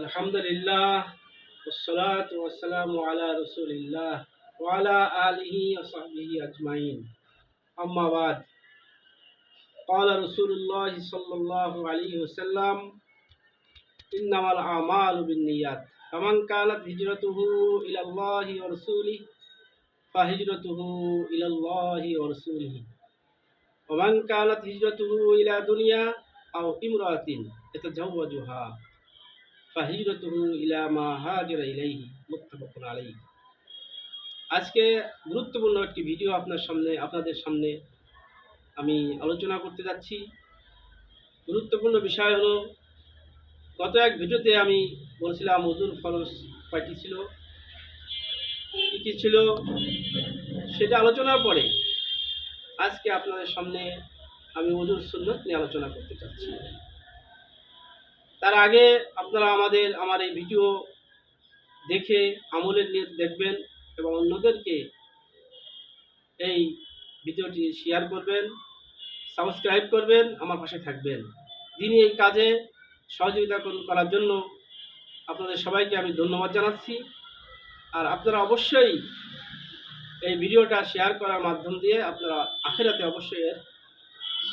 الحمد لله والصلاة والسلام على رسول الله وعلى آله وصحبه أجمعين أما بعد قال رسول الله صلى الله عليه وسلم إنما الأعمال بالنيات فمن كانت هجرته إلى الله ورسوله فهجرته إلى الله ورسوله ومن كانت هجرته إلى دنيا أو امرأة يتزوجها ইলা মা আজকে গুরুত্বপূর্ণ একটি ভিডিও আপনার সামনে, আপনাদের সামনে আমি আলোচনা করতে যাচ্ছি। গুরুত্বপূর্ণ বিষয় হলো, গত এক ভিডিওতে আমি বলছিলাম ওজুর ফরস কয়টি ছিল? কী ছিল? সেটা আলোচনার পরে আজকে আপনাদের সামনে আমি ওজুর সুন্নত নিয়ে আলোচনা করতে চাচ্ছি তার আগে আপনারা আমাদের, আমার এই ভিডিও দেখে আমলের নিয়ে দেখবেন এবং অন্যদেরকে এই ভিডিওটি শেয়ার করবেন সাবস্ক্রাইব করবেন, আমার পাশে থাকবেন। দিনই এই কাজে সহযোগিতা করার জন্য আপনাদের সবাইকে আমি ধন্যবাদ জানাচ্ছি। আর আপনারা অবশ্যই এই ভিডিওটা শেয়ার করার মাধ্যম দিয়ে আপনারা আখেরাতে অবশ্যই এর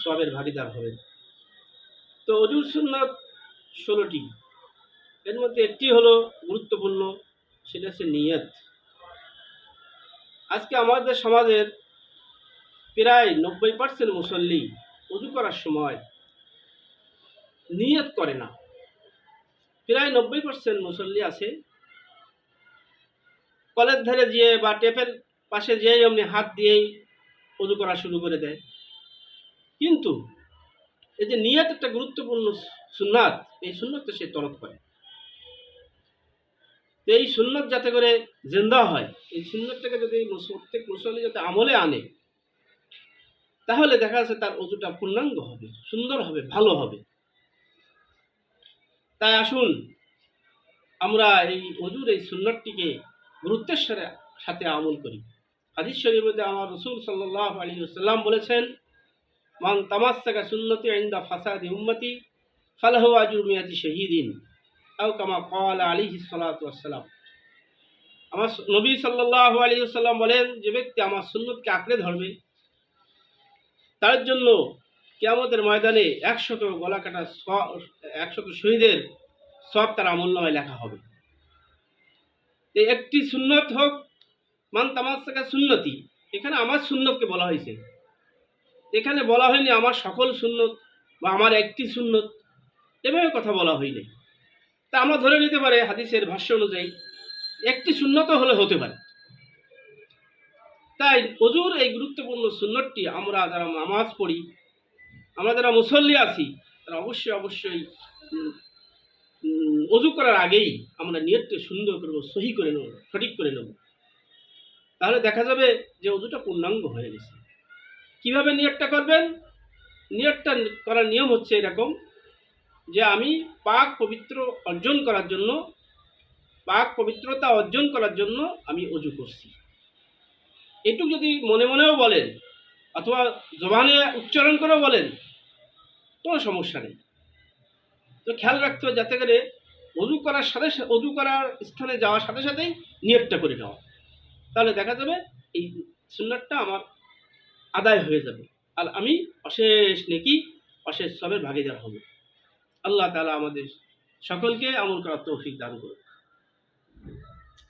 সবের ভাগিদার হবেন। তো অজুর সুন্নত ষোলোটি। এর মধ্যে একটি হলো গুরুত্বপূর্ণ, সেটা হচ্ছে নিয়ত। আজকে আমাদের সমাজের প্রায় নব্বই পার্সেন্ট মুসল্লি উজু করার সময় নিয়ত করে না। প্রায় নব্বই পার্সেন্ট মুসল্লি আছে, কলের ধারে যেয়ে বা টেপের পাশে যেয়ে এমনি হাত দিয়েই উজু করা শুরু করে দেয়। কিন্তু এই যে নিয়ত একটা গুরুত্বপূর্ণ সুন্নাত, এই সুন্নতটা সে তরক করে। তো এই সুন্নত যাতে করে জিন্দা হয়, এই সুন্নতটাকে যদি প্রত্যেক মুসল্লি যাতে আমলে আনে, তাহলে দেখা যাচ্ছে তার অজুটা পূর্ণাঙ্গ হবে, সুন্দর হবে, ভালো হবে। তাই আসুন, আমরা এই অজুর এই সুন্নতটিকে গুরুত্বের সাথে আমল করি। হাদিস শরীফের মধ্যে আমার রসুল সাল্লাহ আলী সাল্লাম বলেছেন, মান তামাসাকা সুন্নতি ইন্দা ফাসাদি উম্মতি ফালাহু আজুর মিয়াতি শহীদিন, আও কামা কওয়ালা আলিহি সালাতু ওয়াসসালাম। আমার নবী আলাইহি সাল্লাম বলেন, যে ব্যক্তি আমার সুন্নতকে আঁকড়ে ধরবে, তার জন্য কিয়ামতের ময়দানে একশত গলা কাটা একশত শহীদের সব তার আমল নামায় লেখা হবে। একটি সুন্নত হোক, মান তামাসাকা সুন্নতি, এখানে আমার সুন্নতকে বলা হয়েছে। এখানে বলা হয়নি আমার সকল সুন্নত বা আমার একটি সুন্নত। এভাবে কথা বলা হয়নি। তা আমরা ধরে নিতে পারে হাদিসের ভাষ্য অনুযায়ী, একটি সুন্নত হলে হতে পারে। তাই অজুর এই গুরুত্বপূর্ণ সুন্নতটি আমরা যারা নামাজ পড়ি, আমরা যারা মুসল্লি আছি, তারা অবশ্যই অবশ্যই অজু করার আগেই আমরা নিয়তটা সুন্দর করব সহি করে নেব, সঠিক করে নেব। তাহলে দেখা যাবে যে অজুটা পূর্ণাঙ্গ হয়ে গেছে। কীভাবে নিয়তটা করবেন? নিয়তটা করার নিয়ম হচ্ছে এরকম যে আমি পাক পবিত্র অর্জন করার জন্য, পাক পবিত্রতা অর্জন করার জন্য আমি অজু করছি। এটুকু যদি মনে মনেও বলেন, অথবা জবানে উচ্চারণ করেও বলেন, কোনো সমস্যা নেই। তো খেয়াল রাখতে হবে যাতে করে অজু করার সাথে অজু করার স্থানে যাওয়ার সাথে সাথেই নিয়তটা করে নেওয়া। তাহলে দেখা যাবে এই সুন্নাতটা আমার আদায় হয়ে যাবে। আর আমি অশেষ নেকি, অশেষ সবের ভাগিদার হব। আল্লাহ তালা আমাদের সকলকে আমল করার তৌফিক দান করুন।